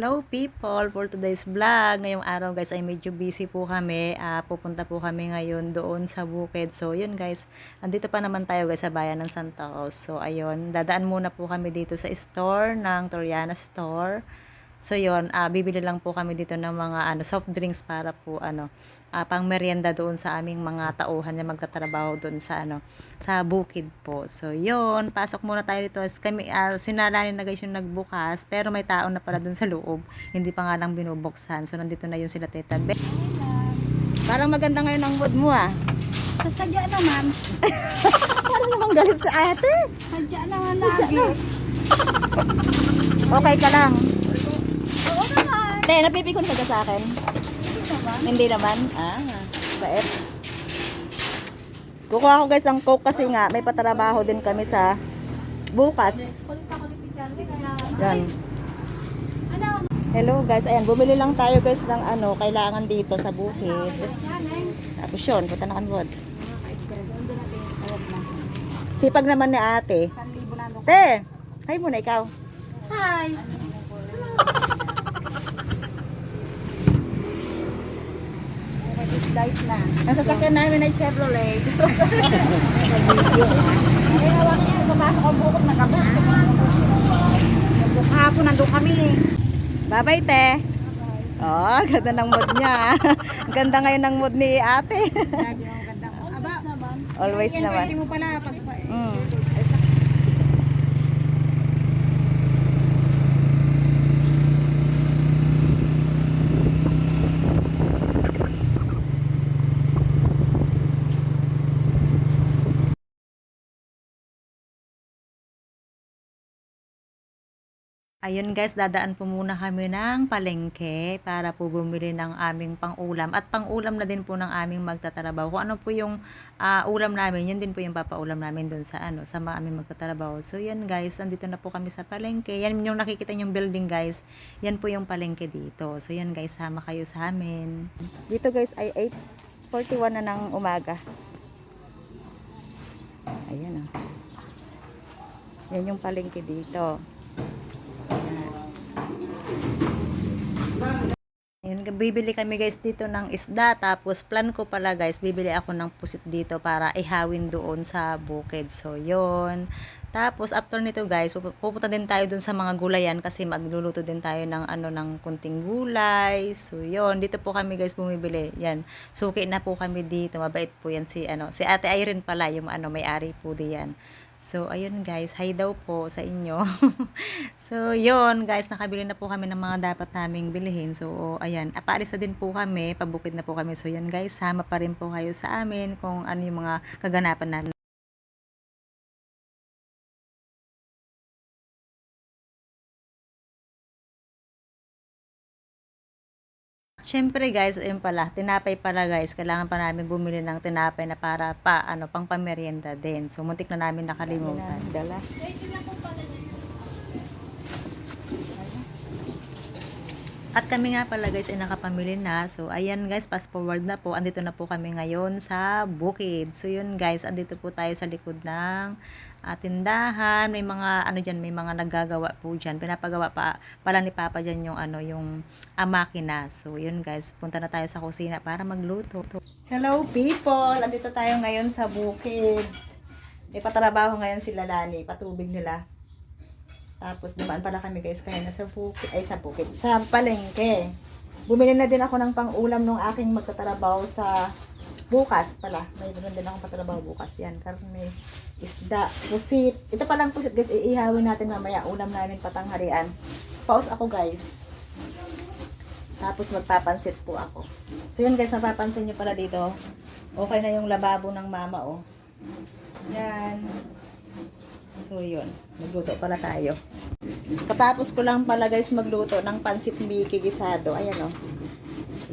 Hello people! For today's vlog, ngayong araw guys ay medyo busy po kami. Ah, pupunta po kami ngayon doon sa bukid. So yun guys, andito pa naman tayo guys sa bayan ng Santa Cruz. So ayun, dadaan muna po kami dito sa store ng Toriana Store. So yun, ah, bibili lang po kami dito ng mga ano, soft drinks para po ano, ah, pang merienda doon sa aming mga tauhan na magtatrabaho doon sa ano, sa bukid po. So yun, pasok muna tayo dito. As Kami, ah, sinalanin na guys yung nagbukas, pero may tao na pala doon sa loob. Hindi pa nga lang binubuksan. So nandito na yun sila teta Be. Parang maganda ngayon ang mood mo ah. Sadya naman. Parang namang galit sa ate. Sadya naman lagi. Okay ka lang. Oo naman. Te, napipikon ka sa akin? Naman. Hindi naman. Ah, bait. Kukuha ko guys ang coke kasi nga may patrabaho din kami sa bukas. Yan. Hello guys, ayan, bumili lang tayo guys ng ano, kailangan dito sa bukid. Tapos yun, punta na kami bod. Sipag naman ni ate. Te, hi muna ikaw. Hi. Dice na. Ang sasakyan namin ay Chevrolet. Ay, hawak niya. Pumasok ang bukod ng gabi. Kahapon nandun kami eh. Bye-bye, te. Oh, ganda ng mood niya. Ang ganda ngayon ng mood ni ate. Lagi. Aba, naman. Always naman. pwede mo pala pag... Mm. Ayun guys, dadaan po muna kami ng palengke para po bumili ng aming pang-ulam. At pang-ulam na din po ng aming magtatrabaho. Kung ano po yung ah, ulam namin, yun din po yung papaulam namin dun sa ano, sa mga aming magtatrabaho. So yan guys, andito na po kami sa palengke. Yan yung nakikita yung building guys. Yan po yung palengke dito. So yan guys, sama kayo sa amin. Dito guys ay 8.41 na ng umaga. Ayan ah. Yan yung palengke dito. Ayun, bibili kami guys dito ng isda. Tapos plan ko pala guys, bibili ako ng pusit dito para ihawin doon sa bukid. So, yon Tapos after nito guys, pupu- pupunta din tayo doon sa mga gulayan kasi magluluto din tayo ng ano ng kunting gulay. So, yon Dito po kami guys bumibili. Yan. Suki na po kami dito. Mabait po yan si ano, si Ate Irene pala yung ano may-ari po diyan. So, ayun guys, hi daw po sa inyo. so, yun guys, nakabili na po kami ng mga dapat naming bilhin. So, ayan, apaalis na din po kami, pabukid na po kami. So, yun guys, sama pa rin po kayo sa amin kung ano yung mga kaganapan namin. Siyempre guys, ayun pala, tinapay pala guys, kailangan pa namin bumili ng tinapay na para pa, ano, pang pamerienda din. So, muntik na namin nakalimutan. Dala. At kami nga pala guys ay nakapamili na. So ayan guys, fast forward na po. Andito na po kami ngayon sa bukid. So yun guys, andito po tayo sa likod ng ah, tindahan. May mga ano diyan, may mga naggagawa po diyan. Pinapagawa pa pala ni Papa diyan yung ano, yung ah, makina. So yun guys, punta na tayo sa kusina para magluto. Hello people, andito tayo ngayon sa bukid. May patrabaho ngayon sila Lani, patubig nila. Tapos dumaan pala kami guys kaya nasa bukid, ay sa bukid, sa palengke. Bumili na din ako ng pang-ulam nung aking magtatrabaho sa bukas pala. May doon din akong patrabaho bukas yan. Karne, isda, pusit. Ito palang pusit guys, iihawin natin mamaya. Ulam namin patanghalian. Pause ako guys. Tapos magpapansit po ako. So yun guys, mapapansin nyo pala dito. Okay na yung lababo ng mama oh. Yan. So, yun. Magluto pala tayo. Katapos ko lang pala guys magluto ng pansit Mickey gisado. Ayan. Oh.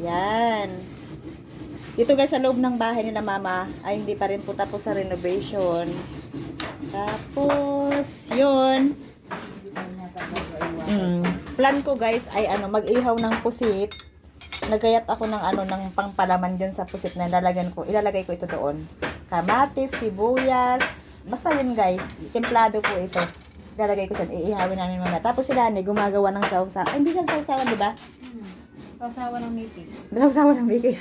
Yan. Dito guys sa loob ng bahay nila mama ay hindi pa rin po tapos sa renovation. Tapos, yun. Mm. Plan ko guys ay ano, mag-ihaw ng pusit. Nagayat ako ng ano ng pangpalaman dyan sa pusit na lalagyan ko. Ilalagay ko ito doon. Kamatis, sibuyas, basta yun guys. Templado po ito. Lalagay ko siya, iihawin namin mamaya. Tapos si Lani, gumagawa ng sausawan. Ay, hindi siya sausawan, di ba? Pasawa ng Mickey. Sausawan ng Mickey.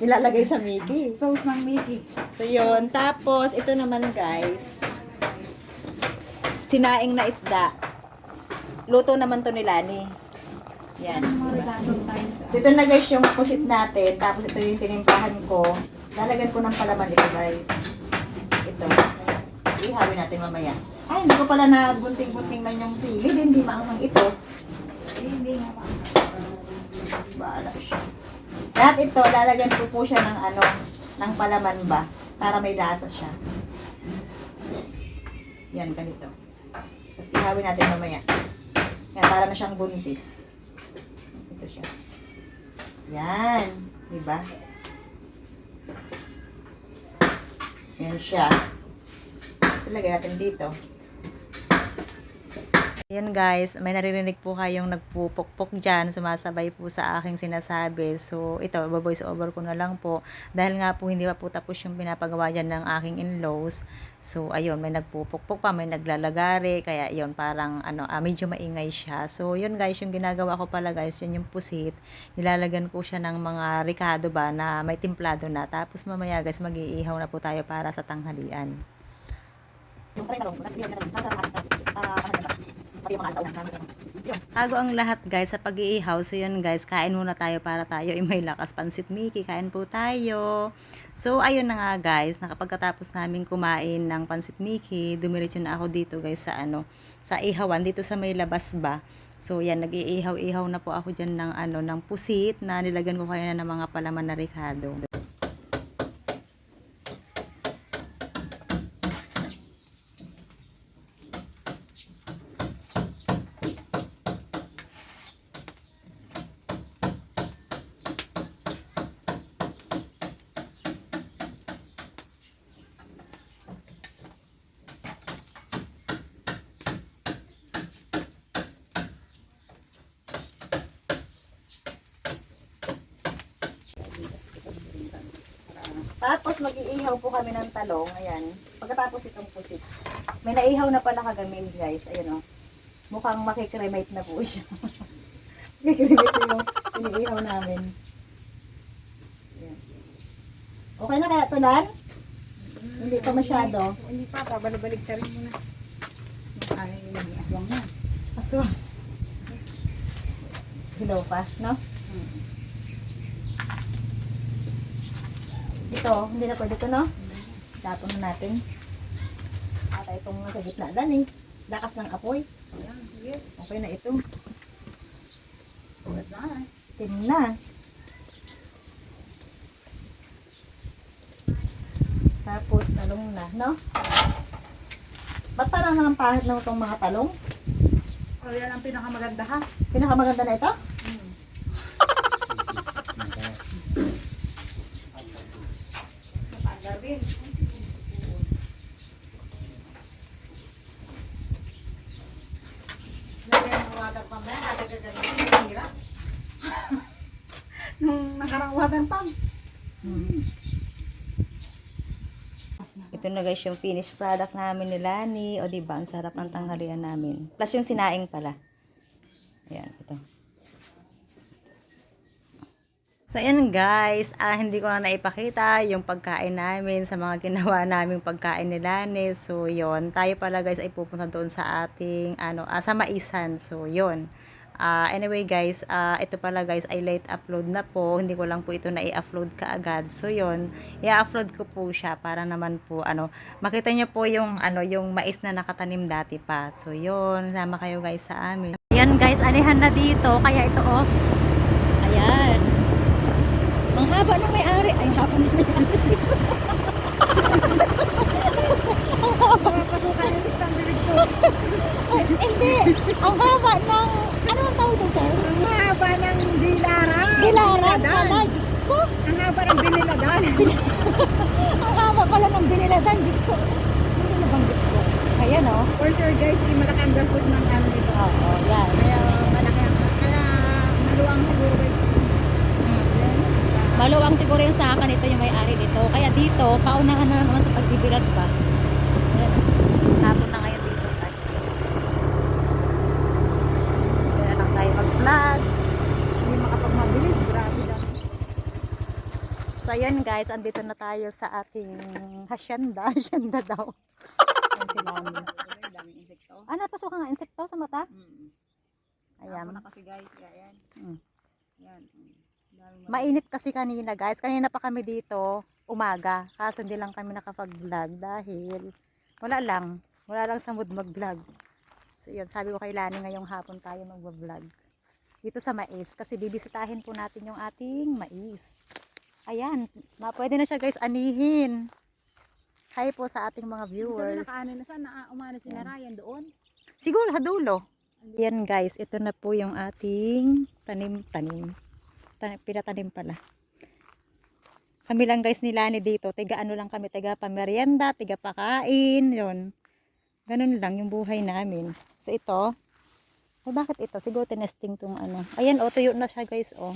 Nilalagay sa Mickey. Sauce ng Mickey. So, yun. Tapos, ito naman, guys. Sinaing na isda. Luto naman to ni Lani. Yan. So, ito na guys yung pusit natin. Tapos, ito yung tinimplahan ko. Lalagyan ko ng palaman ito, guys. Ito. Ihawin natin mamaya. Ay, hindi ko pala na gunting-gunting man yung sili. Hindi maanghang ito. Hindi nga pa. Bahala siya. Lahat ito, lalagyan ko po siya ng ano, ng palaman ba? Para may lasa siya. Yan, ganito. Tapos ihawin natin mamaya. Yan, para na siyang buntis. Ito siya. Yan. Diba? Yan siya. Tapos ilagay natin dito. Yun guys, may naririnig po kayong nagpupukpok dyan, sumasabay po sa aking sinasabi. So, ito, baboys over ko na lang po. Dahil nga po, hindi pa po tapos yung pinapagawa dyan ng aking in-laws. So, ayun, may nagpupukpok pa, may naglalagari. Kaya, yun, parang, ano, ah, medyo maingay siya. So, yun guys, yung ginagawa ko pala guys, yun yung pusit. Nilalagyan ko siya ng mga ricado ba na may timplado na. Tapos, mamaya guys, mag-iihaw na po tayo para sa tanghalian. Bago ang lahat guys sa pag-iihaw, so yun guys, kain muna tayo para tayo ay may lakas pansit Mickey, kain po tayo. So ayun na nga guys, nakapagkatapos namin kumain ng pansit Mickey, dumiretso na ako dito guys sa ano, sa ihawan dito sa may labas ba. So yan, nag-iihaw-ihaw na po ako dyan ng ano, ng pusit na nilagyan ko kaya na ng mga palaman na ricado. Tapos mag-iihaw po kami ng talong. Ayan. Pagkatapos itong pusit. May naihaw na pala kagamin guys. Ayan o. Mukhang makikremate na po siya. makikremate yung iniihaw namin. Ayan. Okay na kaya tulan? Hindi pa masyado. Hindi pa, pabalabalik ka rin muna. Ay, aswang na. Aswang. Hilaw pa, no? Ito, hindi na pwede ito, no? Tapon na natin. At itong nasa gitna dan eh. Lakas ng apoy. Okay na ito. Ulat na. Tin na. Tapos, talong na, no? Ba't parang naman pahit na itong mga talong? Oh, yan ang pinakamaganda ha. Pinakamaganda na ito? Matagal din. Lagyan ng water pump na yan, kada. Nung nakarang water pump. Ito na guys yung finished product namin ni Lani. O diba, ang sarap ng tanghalian namin. Plus yung sinaing pala. Ayan, ito. So, ayan guys, ah, hindi ko na naipakita yung pagkain namin sa mga ginawa naming pagkain ni Lani. So, yon Tayo pala guys ay pupunta doon sa ating, ano, ah, sa Maisan. So, yon Ah, anyway guys, ah, ito pala guys ay late upload na po. Hindi ko lang po ito na i-upload kaagad. So yon, i-upload ko po siya para naman po ano, makita niyo po yung ano, yung mais na nakatanim dati pa. So yon, sama kayo guys sa amin. Ayan guys, anihan na dito. Kaya ito oh. Ayan. Ang haba ng may-ari. Ay, haba ng may-ari. Papasukan yung isang bibig ko. Ay, hindi. Ang haba ng, ano ang tawag dito? Ang haba ng dilaran. Biniladan. pala. Diyos ko. Ang haba ng biniladan. Ang haba pala ng biniladan. Diyos ko. Ano nabanggit ko? Ayan oh. For sure guys, eh, malaki ang gastos ng ano nito. Oo, yan. Kaya malaki ang, kaya maluwang siguro. Maluwang siguro yung sa akin, ito yung may-ari dito. Kaya dito, paunahan na naman sa pagbibilag pa. Tapon na ngayon dito, guys. Kaya lang tayo mag-vlog. Hindi makapagmabilis, grabe lang. So, yun guys, andito na tayo sa ating hasyenda. Hasyenda daw. Ayan sila. Ah, napasok ka nga insekto sa mata? Mm -hmm. Ayan. Ako na kasi guys, ayan. Mm. Mainit kasi kanina guys. Kanina pa kami dito, umaga. Kaso hindi lang kami nakapag-vlog dahil wala lang. Wala lang sa mood mag-vlog. So yun, sabi ko kay Lani ngayong hapon tayo mag-vlog. Dito sa mais. Kasi bibisitahin po natin yung ating mais. Ayan. Pwede na siya guys anihin. Hi po sa ating mga viewers. nakaano na sana ah, umano si Yan. Narayan doon. Siguro sa dulo. Yan guys, ito na po yung ating tanim-tanim. Tanim, pinatanim pala. Kami lang guys nila ni dito, tiga ano lang kami, tiga pamerienda, tiga pakain, yon. Ganun lang yung buhay namin. So ito, oh, bakit ito? Siguro tinesting tong ano. Ayan, oh, tuyo na siya guys, oh.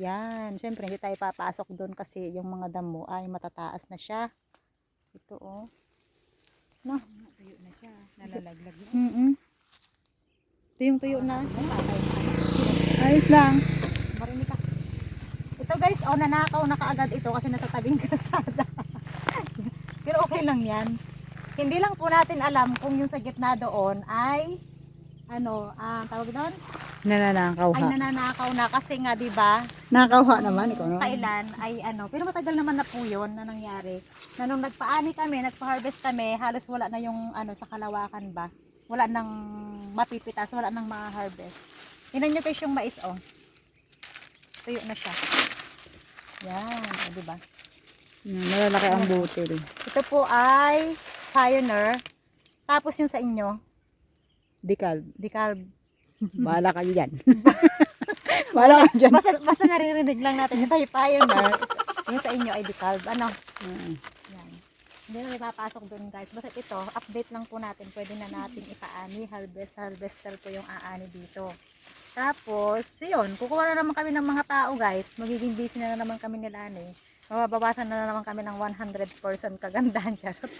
Yan, syempre hindi tayo papasok doon kasi yung mga damo ay matataas na siya. Ito, oh. No? Tuyo na siya. Nalalaglag na. Mm Ito yung tuyo na. Ayos lang. Marinig ka. Ito guys, oh nanakaw na kaagad ito kasi nasa tabing kasada. Pero okay lang yan. Hindi lang po natin alam kung yung sa gitna doon ay ano, ah, tawag doon? Nananakaw Ay nananakaw na kasi nga 'di ba? Nakakauha naman. Ikaw no? Kailan ay ano, pero matagal naman na po 'yon na nangyari. Na nung nagpaani kami, nagpa-harvest kami, halos wala na yung ano sa kalawakan ba? Wala nang mapipitas, wala nang ma-harvest. Tingnan niyo guys yung mais oh. Tuyo na siya. Yan, oh, 'di ba? Malalaki ang butil. Ito po ay Pioneer. Tapos yung sa inyo, Dikal. Decal. Bahala kayo dyan. Bahala kayo dyan. Basta, basta naririnig lang natin yung tayo Pioneer. yung sa inyo ay Decal. Ano? Mm. Yan. Hindi na ipapasok doon guys. Basta ito, update lang po natin. Pwede na natin ipaani. Harvest, harvester po yung aani dito. Tapos, yun. Kukuha na naman kami ng mga tao guys. Magiging busy na, naman kami nila eh. Mababawasan na naman kami ng 100% kagandahan. Charot.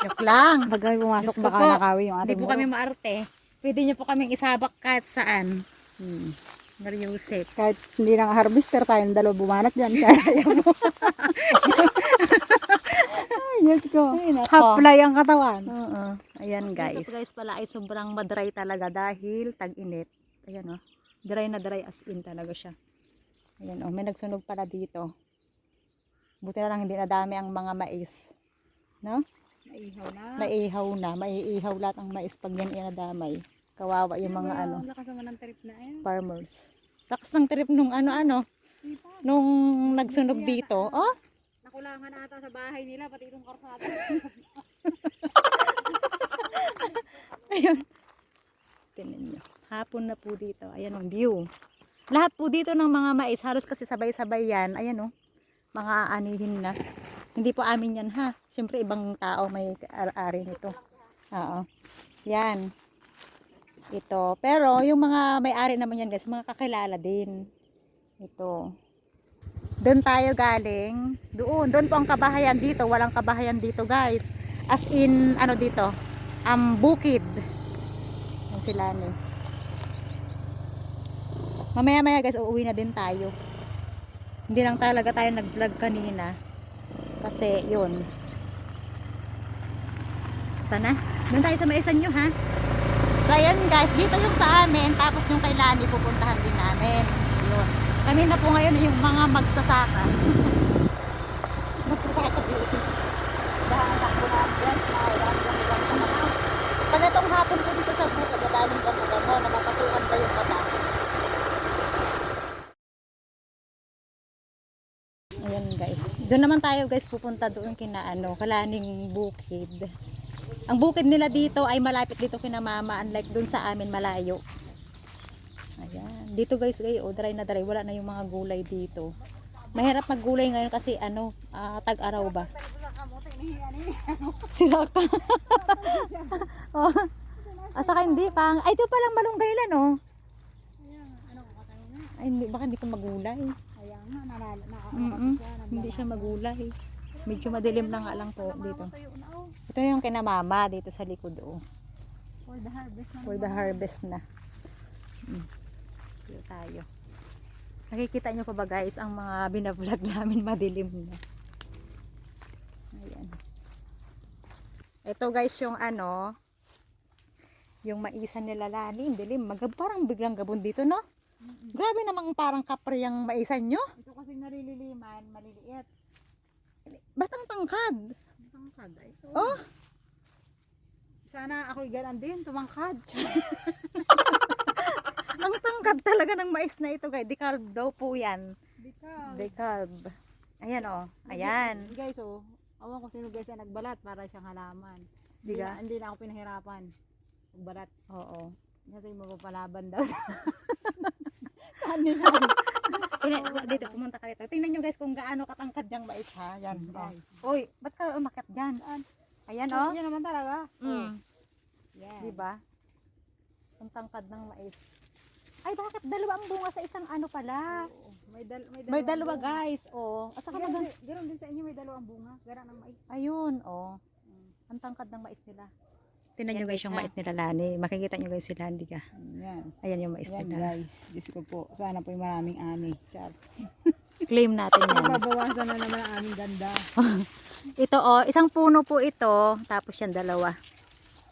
Joke lang. Pag kayo pumasok, Diyos baka po. nakawi yung Hindi ating po kami maarte. Pwede niyo po kaming isabak kahit saan. Hmm. Mary Joseph. Kahit hindi lang harvester tayo, dalawa bumanat dyan. Kaya mo. Ay, Diyos ko. Ay, nako. Haplay ang katawan. Oo. Ayan guys. guys. Ito guys pala ay sobrang madry talaga dahil tag-init. Ayan oh. Dry na dry as in talaga siya. Ayan oh. May nagsunog pala dito. Buti na lang hindi nadami ang mga mais. No? Naihaw na. Naiihaw na. Maiihaw lahat ang mais pag yan inadamay. Kawawa yung mga ano, lakas naman ng trip na yan. farmers. Lakas ng trip nung ano-ano. Nung nagsunog dito. Oh, Nakulangan ata sa bahay nila, pati itong karsada. Tingnan nyo. Hapon na po dito. Ayan ang view. Lahat po dito ng mga mais, halos kasi sabay-sabay yan. Ayan o. Mga anihin na. Hindi po amin yan ha. Siyempre ibang tao may ari nito. Oo. Yan. Ito. Pero yung mga may-ari naman yan guys, mga kakilala din. Ito. Doon tayo galing. Doon. Doon po ang kabahayan dito. Walang kabahayan dito guys. As in, ano dito? Ang bukid. Yan sila ni. Mamaya maya guys, uuwi na din tayo. Hindi lang talaga tayo nag-vlog kanina. Kasi yun. Ito na. Doon tayo sa maisan nyo ha. So ayan guys, dito yung sa amin. Tapos yung kay Lani pupuntahan din namin. Kami na po ngayon yung mga magsasaka. magsasaka guys. Dahil ako na guys. Pag itong hapon po dito sa bukid, madaming gamo-gamo, napapasukan pa yung mata. Ayan guys. Doon naman tayo guys pupunta doon kina ano, Kalaning Bukid. Ang bukid nila dito ay malapit dito kina mama unlike doon sa amin malayo. Dito guys, ay, oh, dry na dry. Wala na yung mga gulay dito. Mahirap maggulay ngayon kasi ano, ah, tag-araw ba? Sila ka. oh. Asa hindi pa. Ay, ito palang malunggay lan, oh. Ay, hindi, baka hindi ko magulay. Na, Mm Hindi siya magulay. Medyo madilim na nga lang po dito. Ito yung kinamama dito sa likod, oh. For the harvest na. For the harvest na. Mm. Dito tayo. Nakikita nyo pa ba guys ang mga binablog namin madilim na. Ayan. Ito guys yung ano, yung maisan nila lani, dilim. Mag parang biglang gabon dito, no? Grabe namang parang kapre yung maisan nyo. Ito kasi nalililiman, maliliit. Ba't ang tangkad? Ang tangkad ay ito. Oh, Sana ako'y ganan din, tumangkad. ang tangkad talaga ng mais na ito guys. Decalb daw po yan. Bitaw. Decalb. Ayan oh. Ayan. Guys, oh. Awan ko sino guys ang nagbalat para siyang halaman. Hindi na, hindi na ako pinahirapan. Magbalat. Oo. Kasi magpapalaban daw. Saan nila? Ina, dito, pumunta ka dito. Tingnan nyo guys kung gaano katangkad yung mais ha. Yan. Oh. Uy, ba't ka umakyat dyan? Ayan oh. Yan naman talaga. Mm. Yan. Diba? Ang tangkad ng mais. Ay, bakit dalawa ang bunga sa isang ano pala? Oo. May, dal may, May dalawa bunga. guys. Oh. Asa ka Ganun, mag- din- ganun din sa inyo, may dalawang bunga. Gara ng mais. Ayun, oh. Ang tangkad ng mais nila. Tingnan nyo guys yung mais nila, Lani. Makikita nyo guys si Lani ka. Yan. Ayan yung mais Yan nila. guys. Diyos ko po. Sana po yung maraming ani. Char. Claim natin yan. Mababawasan na naman ang aming ganda. ito oh, isang puno po ito. Tapos yan dalawa.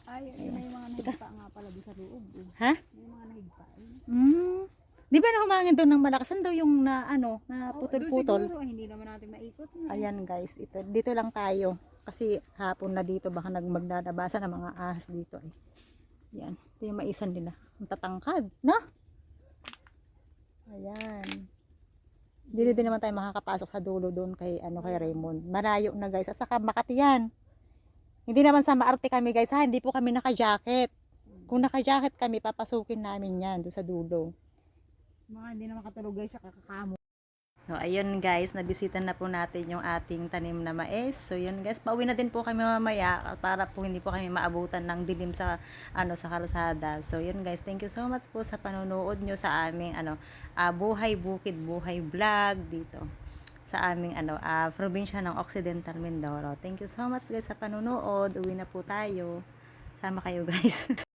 Ay, yun may mga nahigpa nga pala doon sa loob. oh. Ha? Hmm. Di ba nahumangin doon ng malakas? Saan daw yung na ano, na Oh, putol-putol? siguro, hindi naman natin maikot. na. Ayan guys, ito. Dito lang tayo. Kasi hapon na dito, baka nag magdadabasa ng mga ahas dito. Eh. Yan. Ito yung maisan nila. Ang tatangkad. Na? Ayan. Dito din naman tayo makakapasok sa dulo doon kay, ano, kay Raymond. Malayo na guys. At saka Makati yan. Hindi naman sa maarte kami guys ha. Hindi po kami naka-jacket. Kung naka-jacket kami, papasukin namin yan doon sa dulo. Mga hindi naman katulog guys kakakamo. So, ayun guys, nabisita na po natin yung ating tanim na mais. So, yun guys, pauwi na din po kami mamaya para po hindi po kami maabutan ng dilim sa ano sa kalsada. So, yun guys, thank you so much po sa panonood nyo sa aming ano, ah, Buhay Bukid, Buhay Vlog dito sa aming ano, ah, probinsya ng Occidental Mindoro. Thank you so much guys sa panonood. Uwi na po tayo. Sama kayo guys.